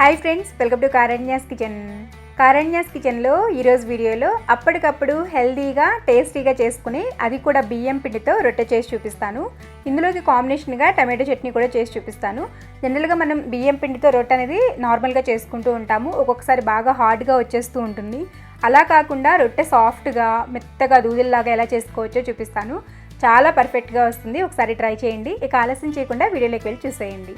Hi friends welcome to Karanya's kitchen Karanya's కిచెన్లో ఈరోజు వీడియోలో అప్పటికప్పుడు హెల్దీగా టేస్టీగా చేసుకుని అది కూడా బియ్యం పిండితో రొట్టె చేసి చూపిస్తాను. ఇందులోకి కాంబినేషన్గా టమాటో చట్నీ కూడా చేసి చూపిస్తాను. జనరల్గా మనం బియ్యం పిండితో రొట్టె అనేది నార్మల్గా చేసుకుంటూ ఉంటాము. ఒక్కొక్కసారి బాగా హార్డ్గా వచ్చేస్తూ ఉంటుంది. అలా కాకుండా రొట్టె సాఫ్ట్గా మెత్తగా దూదిల్లాగా ఎలా చేసుకోవచ్చో చూపిస్తాను. చాలా పర్ఫెక్ట్గా వస్తుంది. ఒకసారి ట్రై చేయండి. ఇక ఆలస్యం చేయకుండా వీడియోలోకి వెళ్ళి చూసేయండి.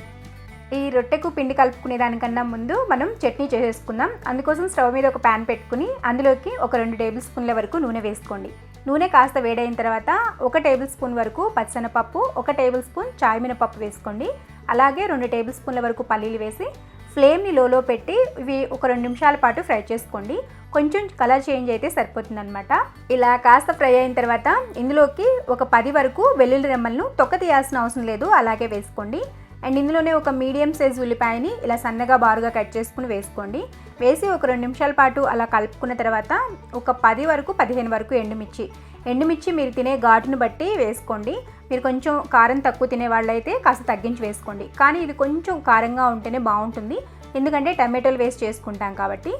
ఈ రొట్టెకు పిండి కలుపుకునే దానికన్నా ముందు మనం చట్నీ చేసేసుకుందాం అందుకోసం స్టవ్ మీద ఒక ప్యాన్ పెట్టుకుని అందులోకి ఒక రెండు టేబుల్ స్పూన్ల వరకు నూనె వేసుకోండి. నూనె కాస్త వేడైన తర్వాత ఒక టేబుల్ స్పూన్ వరకు పచ్చనపప్పు ఒక టేబుల్ స్పూన్ చాయ్ మినపప్పు వేసుకోండి. అలాగే రెండు టేబుల్ స్పూన్ల వరకు పల్లీలు వేసి ఫ్లేమ్ని లోలో పెట్టి ఇవి ఒక రెండు నిమిషాల పాటు ఫ్రై చేసుకోండి. కొంచెం కలర్ చేంజ్ అయితే సరిపోతుందన్నమాట. ఇలా కాస్త ఫ్రై అయిన తర్వాత ఇందులోకి ఒక పది వరకు వెల్లుల్లి రెమ్మలను తొక్క తీయాల్సిన అవసరం లేదు. అలాగే వేసుకోండి. అండ్ ఇందులోనే ఒక మీడియం సైజ్ ఉల్లిపాయని ఇలా సన్నగా బారుగా కట్ చేసుకుని వేసుకోండి. వేసి ఒక రెండు నిమిషాల పాటు అలా కలుపుకున్న తర్వాత ఒక పది వరకు పదిహేను వరకు ఎండుమిర్చి. ఎండుమిర్చి మీరు తినే ఘాటును బట్టి వేసుకోండి. మీరు కొంచెం కారం తక్కువ తినే వాళ్ళైతే కాస్త తగ్గించి వేసుకోండి. కానీ ఇది కొంచెం కారంగా ఉంటేనే బాగుంటుంది. ఎందుకంటే టమాటోలు వేస్ట్ చేసుకుంటాం కాబట్టి.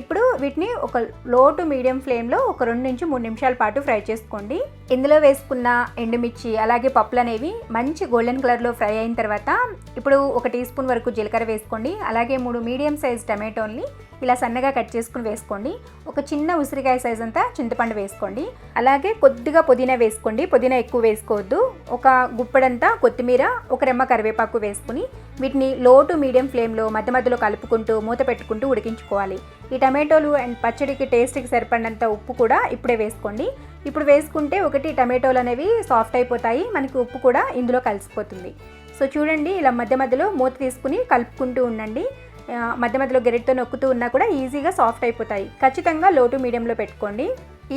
ఇప్పుడు వీటిని ఒక లో టు మీడియం ఫ్లేమ్లో ఒక రెండు నుంచి మూడు నిమిషాల పాటు ఫ్రై చేసుకోండి. ఇందులో వేసుకున్న ఎండుమిర్చి అలాగే పప్పులు అనేవి మంచి గోల్డెన్ కలర్లో ఫ్రై అయిన తర్వాత ఇప్పుడు ఒక టీ స్పూన్ వరకు జీలకర్ర వేసుకోండి. అలాగే మూడు మీడియం సైజ్ టమాటోల్ని ఇలా సన్నగా కట్ చేసుకుని వేసుకోండి. ఒక చిన్న ఉసిరికాయ సైజ్ అంతా చింతపండు వేసుకోండి. అలాగే కొద్దిగా పుదీనా వేసుకోండి. పుదీనా ఎక్కువ వేసుకోవద్దు. ఒక గుప్పడంతా కొత్తిమీర ఒక రెమ్మ కరివేపాకు వేసుకుని వీటిని లో టు మీడియం ఫ్లేమ్లో మధ్య మధ్యలో కలుపుకుంటూ మూత పెట్టుకుంటూ ఉడికించుకోవాలి. ఈ టమాటోలు అండ్ పచ్చడికి టేస్ట్కి సరిపడినంత ఉప్పు కూడా ఇప్పుడే వేసుకోండి. ఇప్పుడు వేసుకుంటే ఒకటి టమాటోలు అనేవి సాఫ్ట్ అయిపోతాయి. మనకి ఉప్పు కూడా ఇందులో కలిసిపోతుంది. సో చూడండి ఇలా మధ్య మధ్యలో మూత తీసుకుని కలుపుకుంటూ ఉండండి. మధ్య మధ్యలో గెరెట్తో నొక్కుతూ ఉన్నా కూడా ఈజీగా సాఫ్ట్ అయిపోతాయి. ఖచ్చితంగా లో టు మీడియంలో పెట్టుకోండి.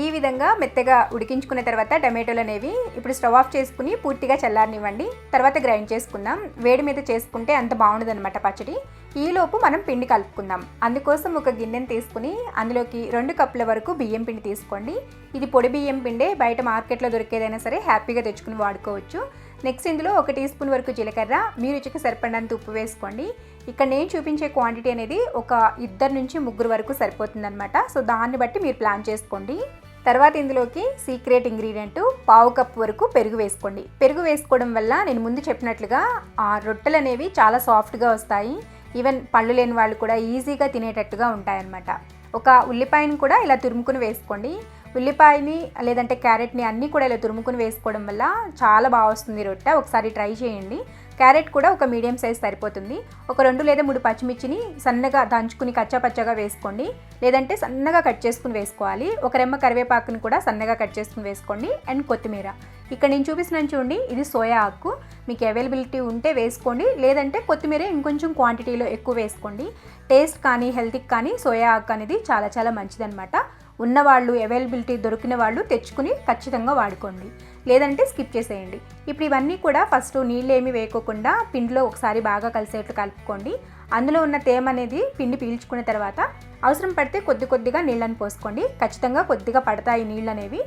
ఈ విధంగా మెత్తగా ఉడికించుకున్న తర్వాత టమాటోలు అనేవి ఇప్పుడు స్టవ్ ఆఫ్ చేసుకుని పూర్తిగా చల్లారనివ్వండి. తర్వాత గ్రైండ్ చేసుకుందాం. వేడి మీద చేసుకుంటే అంత బాగుండదు అనమాట పచ్చడి ఈలోపు మనం పిండి కలుపుకుందాం. అందుకోసం ఒక గిన్నెను తీసుకుని అందులోకి రెండు కప్పుల వరకు బియ్యం పిండి తీసుకోండి. ఇది పొడి బియ్యం పిండే బయట మార్కెట్లో దొరికేదైనా సరే హ్యాపీగా తెచ్చుకుని వాడుకోవచ్చు. నెక్స్ట్ ఇందులో ఒక టీ స్పూన్ వరకు జీలకర్ర మీ రుచికి సరిపడినంత ఉప్పు వేసుకోండి. ఇక్కడ నేను చూపించే క్వాంటిటీ అనేది ఒక ఇద్దరు నుంచి ముగ్గురు వరకు సరిపోతుందనమాట సో దాన్ని బట్టి మీరు ప్లాన్ చేసుకోండి. తర్వాత ఇందులోకి సీక్రెట్ ఇంగ్రీడియంట్ పావు కప్పు వరకు పెరుగు వేసుకోండి. పెరుగు వేసుకోవడం వల్ల నేను ముందు చెప్పినట్లుగా ఆ రొట్టెలు అనేవి చాలా సాఫ్ట్గా వస్తాయి. ఈవెన్ పళ్ళు లేని వాళ్ళు కూడా ఈజీగా తినేటట్టుగా ఉంటాయన్నమాట. ఒక ఉల్లిపాయను కూడా ఇలా తురుముకుని వేసుకోండి. ఉల్లిపాయని లేదంటే క్యారెట్ని అన్నీ కూడా ఇలా తురుముకుని వేసుకోవడం వల్ల చాలా బాగా వస్తుంది రొట్టె. ఒకసారి ట్రై చేయండి. క్యారెట్ కూడా ఒక మీడియం సైజ్ సరిపోతుంది. ఒక రెండు లేదా మూడు పచ్చిమిర్చిని సన్నగా దంచుకుని కచ్చాపచ్చగా వేసుకోండి. లేదంటే సన్నగా కట్ చేసుకుని వేసుకోవాలి. ఒక రెమ్మ కరివేపాకుని కూడా సన్నగా కట్ చేసుకుని వేసుకోండి. అండ్ కొత్తిమీర. ఇక్కడ నేను చూపిస్తున్నాను చూడండి ఇది సోయా ఆకు. మీకు అవైలబిలిటీ ఉంటే వేసుకోండి. లేదంటే కొత్తిమీర ఇంకొంచెం క్వాంటిటీలో ఎక్కువ వేసుకోండి. టేస్ట్ కానీ హెల్త్కి కానీ సోయా ఆకు అనేది చాలా చాలా మంచిదన్నమాట. ఉన్నవాళ్ళు అవైలబిలిటీ దొరికిన వాళ్ళు తెచ్చుకుని ఖచ్చితంగా వాడుకోండి. లేదంటే స్కిప్ చేసేయండి. ఇప్పుడు ఇవన్నీ కూడా ఫస్ట్ నీళ్ళు ఏమి వేయకోకుండా పిండిలో ఒకసారి బాగా కలిసేట్లు కలుపుకోండి. అందులో ఉన్న తేమ అనేది పిండి పీల్చుకున్న తర్వాత అవసరం పడితే కొద్ది కొద్దిగా నీళ్ళని పోసుకోండి. ఖచ్చితంగా కొద్దిగా పడతాయి నీళ్ళు అనేవి.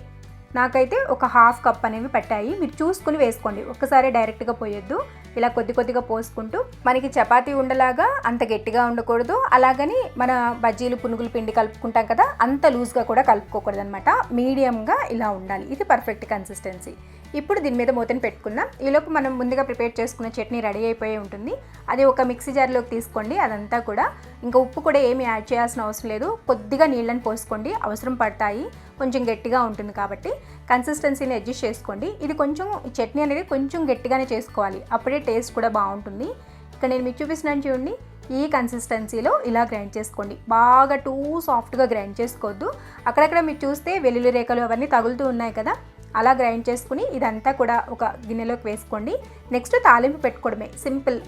నాకైతే ఒక హాఫ్ కప్ అనేవి పట్టాయి. మీరు చూసుకుని వేసుకోండి. ఒక్కసారి డైరెక్ట్గా పోయొద్దు. ఇలా కొద్ది కొద్దిగా పోసుకుంటూ మనకి చపాతీ ఉండలాగా అంత గట్టిగా ఉండకూడదు. అలాగని మన బజ్జీలు పునుగులు పిండి కలుపుకుంటాం కదా అంత లూజ్గా కూడా కలుపుకోకూడదు అనమాట మీడియంగా ఇలా ఉండాలి. ఇది పర్ఫెక్ట్ కన్సిస్టెన్సీ. ఇప్పుడు దీని మీద మూతని పెట్టుకుందాం. ఈలోపు మనం ముందుగా ప్రిపేర్ చేసుకున్న చట్నీ రెడీ అయిపోయి ఉంటుంది. అది ఒక మిక్సీ జార్లోకి తీసుకోండి. అదంతా కూడా. ఇంకా ఉప్పు కూడా ఏమి యాడ్ చేయాల్సిన అవసరం లేదు. కొద్దిగా నీళ్ళని పోసుకోండి. అవసరం పడతాయి. కొంచెం గట్టిగా ఉంటుంది కాబట్టి కన్సిస్టెన్సీని అడ్జస్ట్ చేసుకోండి. ఇది కొంచెం చట్నీ అనేది కొంచెం గట్టిగానే చేసుకోవాలి. అప్పుడే టేస్ట్ కూడా బాగుంటుంది. ఇక్కడ నేను మీకు చూపిస్తున్నాను చూడండి. ఈ కన్సిస్టెన్సీలో ఇలా గ్రైండ్ చేసుకోండి. బాగా టూ సాఫ్ట్గా గ్రైండ్ చేసుకోవద్దు. అక్కడక్కడ మీరు చూస్తే వెల్లుల్లి రేఖలు అవన్నీ తగులుతూ ఉన్నాయి కదా. అలా గ్రైండ్ చేసుకుని ఇదంతా కూడా ఒక గిన్నెలోకి వేసుకోండి. నెక్స్ట్ తాలింపు పెట్టుకోవడమే. సింపుల్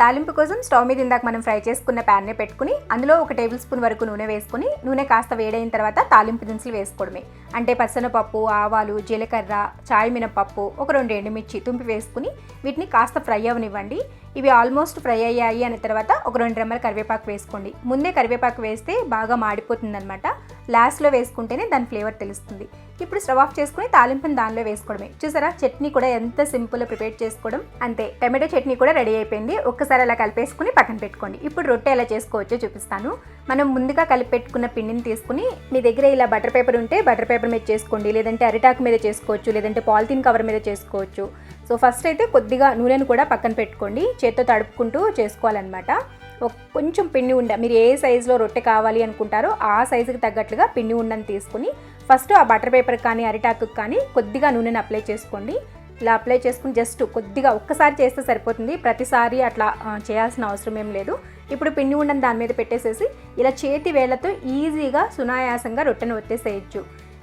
తాలింపు కోసం స్టవ్ మీద ఇందాక మనం ఫ్రై చేసుకున్న ప్యాన్నే పెట్టుకుని అందులో ఒక టేబుల్ స్పూన్ వరకు నూనె వేసుకుని నూనె కాస్త వేడైన తర్వాత తాలింపు దినుసులు వేసుకోవడమే. అంటే పచ్చనపప్పు ఆవాలు జీలకర్ర చాయ్ మినపప్పు ఒక రెండు ఎండుమిర్చి తుంపి వేసుకుని వీటిని కాస్త ఫ్రై అవనివ్వండి. ఇవి ఆల్మోస్ట్ ఫ్రై అయ్యాయి అనే తర్వాత ఒక రెండు రెమ్మల కరివేపాకు వేసుకోండి. ముందే కరివేపాకు వేస్తే బాగా మాడిపోతుందన్నమాట. లాస్ట్లో వేసుకుంటేనే దాని ఫ్లేవర్ తెలుస్తుంది. ఇప్పుడు స్టవ్ ఆఫ్ చేసుకుని తాలింపుని దానిలో వేసుకోవడమే. చూసారా? చట్నీ కూడా ఎంత సింపుల్ ప్రిపేర్ చేసుకోవడం. అంతే టమాటో చట్నీ కూడా రెడీ అయిపోయింది. ఒక్కసారి అలా కలిపేసుకుని పక్కన పెట్టుకోండి. ఇప్పుడు రొట్టె ఎలా చేసుకోవచ్చో చూపిస్తాను. మనం ముందుగా కలిపి పెట్టుకున్న పిండిని తీసుకుని మీ దగ్గర ఇలా బటర్ పేపర్ ఉంటే బటర్ పేపర్ మీద చేసుకోండి. లేదంటే అరిటాకు మీద చేసుకోవచ్చు. లేదంటే పాలిథిన్ కవర్ మీద చేసుకోవచ్చు. సో ఫస్ట్ అయితే కొద్దిగా నూనెను కూడా పక్కన పెట్టుకోండి. చేత్తో తడుపుకుంటూ చేసుకోవాలన్నమాట. కొంచెం పిండి ఉండ మీరు ఏ సైజులో రొట్టె కావాలి అనుకుంటారో ఆ సైజుకి తగ్గట్లుగా పిండి ఉండని తీసుకుని ఫస్ట్ ఆ బటర్ పేపర్ కానీ అరిటాకు కానీ కొద్దిగా నూనెను అప్లై చేసుకోండి. ఇలా అప్లై చేసుకుని జస్ట్ కొద్దిగా ఒక్కసారి చేస్తే సరిపోతుంది. ప్రతిసారి అట్లా చేయాల్సిన అవసరం ఏం లేదు. ఇప్పుడు పిండి ఉండని దాని మీద పెట్టేసేసి ఇలా చేతి వేళ్ళతో ఈజీగా సునాయాసంగా రొట్టెను ఒత్తేసేయచ్చు.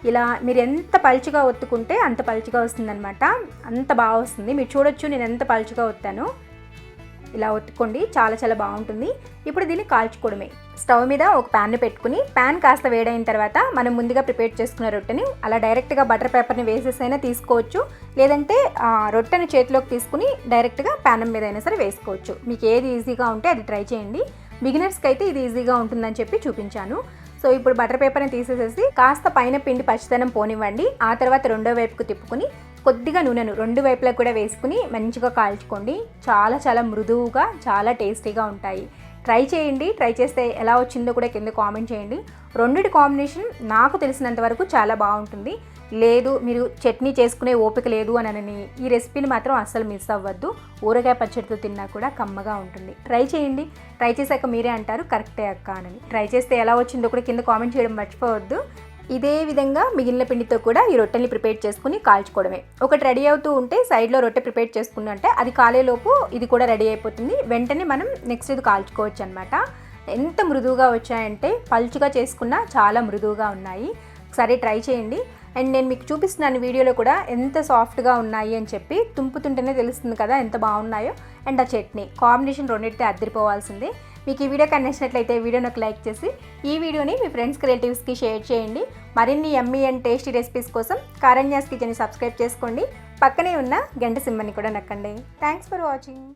ఇలా మీరు ఎంత పలుచగా ఒత్తుకుంటే అంత పలుచగా వస్తుందన్నమాట. అంత బాగా వస్తుంది. మీరు చూడొచ్చు నేను ఎంత పలుచగా ఒత్తానో. ఇలా ఒత్తుకోండి. చాలా చాలా బాగుంటుంది. ఇప్పుడు దీన్ని కాల్చుకోవడమే. స్టవ్ మీద ఒక ప్యాన్ని పెట్టుకుని ప్యాన్ కాస్త వేడైన తర్వాత మనం ముందుగా ప్రిపేర్ చేసుకున్న రొట్టెని అలా డైరెక్ట్గా బటర్ పేపర్ని వేసేసైనా తీసుకోవచ్చు. లేదంటే రొట్టెని చేతిలోకి తీసుకుని డైరెక్ట్గా ప్యానం మీద అయినా సరే వేసుకోవచ్చు. మీకు ఏది ఈజీగా ఉంటే అది ట్రై చేయండి. బిగినర్స్కి అయితే ఇది ఈజీగా ఉంటుందని చెప్పి చూపించాను. సో ఇప్పుడు బటర్ పేపర్ని తీసేసేసి కాస్త పైన పిండి పచ్చిదనం పోనివ్వండి. ఆ తర్వాత రెండో వైపుకు తిప్పుకొని కొద్దిగా నూనెను రెండు వైపులా కూడా వేసుకుని మంచిగా కాల్చుకోండి. చాలా చాలా మృదువుగా చాలా టేస్టీగా ఉంటాయి. ట్రై చేయండి. ట్రై చేస్తే ఎలా వచ్చిందో కూడా కింద కామెంట్ చేయండి. రెండిటి కాంబినేషన్ నాకు తెలిసినంత వరకు చాలా బాగుంటుంది. లేదు మీరు చట్నీ చేసుకునే ఓపిక లేదు అని అనని ఈ రెసిపీని మాత్రం అస్సలు మిస్ అవ్వద్దు. ఊరగాయ పచ్చడితో తిన్నా కూడా కమ్మగా ఉంటుంది. ట్రై చేయండి. ట్రై చేశాక మీరే అంటారు కరెక్టే అక్క అని. ట్రై చేస్తే ఎలా వచ్చిందో కూడా కింద కామెంట్ చేయడం మర్చిపోవద్దు. ఇదే విధంగా మిగిలిన పిండితో కూడా ఈ రొట్టెని ప్రిపేర్ చేసుకుని కాల్చుకోవడమే. ఒకటి రెడీ అవుతూ ఉంటే సైడ్లో రొట్టె ప్రిపేర్ చేసుకున్నంటే అది కాలేలోపు ఇది కూడా రెడీ అయిపోతుంది. వెంటనే మనం నెక్స్ట్ ఇది కాల్చుకోవచ్చు అనమాట ఎంత మృదువుగా వచ్చాయంటే పలుచుగా చేసుకున్నా చాలా మృదువుగా ఉన్నాయి. ఒకసారి ట్రై చేయండి. అండ్ నేను మీకు చూపిస్తున్నాను వీడియోలో కూడా ఎంత సాఫ్ట్గా ఉన్నాయి అని చెప్పి. తుంపుతుంటేనే తెలుస్తుంది కదా ఎంత బాగున్నాయో. అండ్ ఆ చట్నీ కాంబినేషన్ రెండింటితో అద్దరిపోవాల్సిందే. మీకు ఈ వీడియో కనిపించినట్లయితే వీడియోని ఒక లైక్ చేసి ఈ వీడియోని మీ ఫ్రెండ్స్కి రిలేటివ్స్కి షేర్ చేయండి. మరిన్ని ఎమ్మీ అండ్ టేస్టీ రెసిపీస్ కోసం కారణ్యాస్ కిచెన్ని సబ్స్క్రైబ్ చేసుకోండి. పక్కనే ఉన్న గంట సింబల్ని కూడా నక్కండి. Thanks for watching.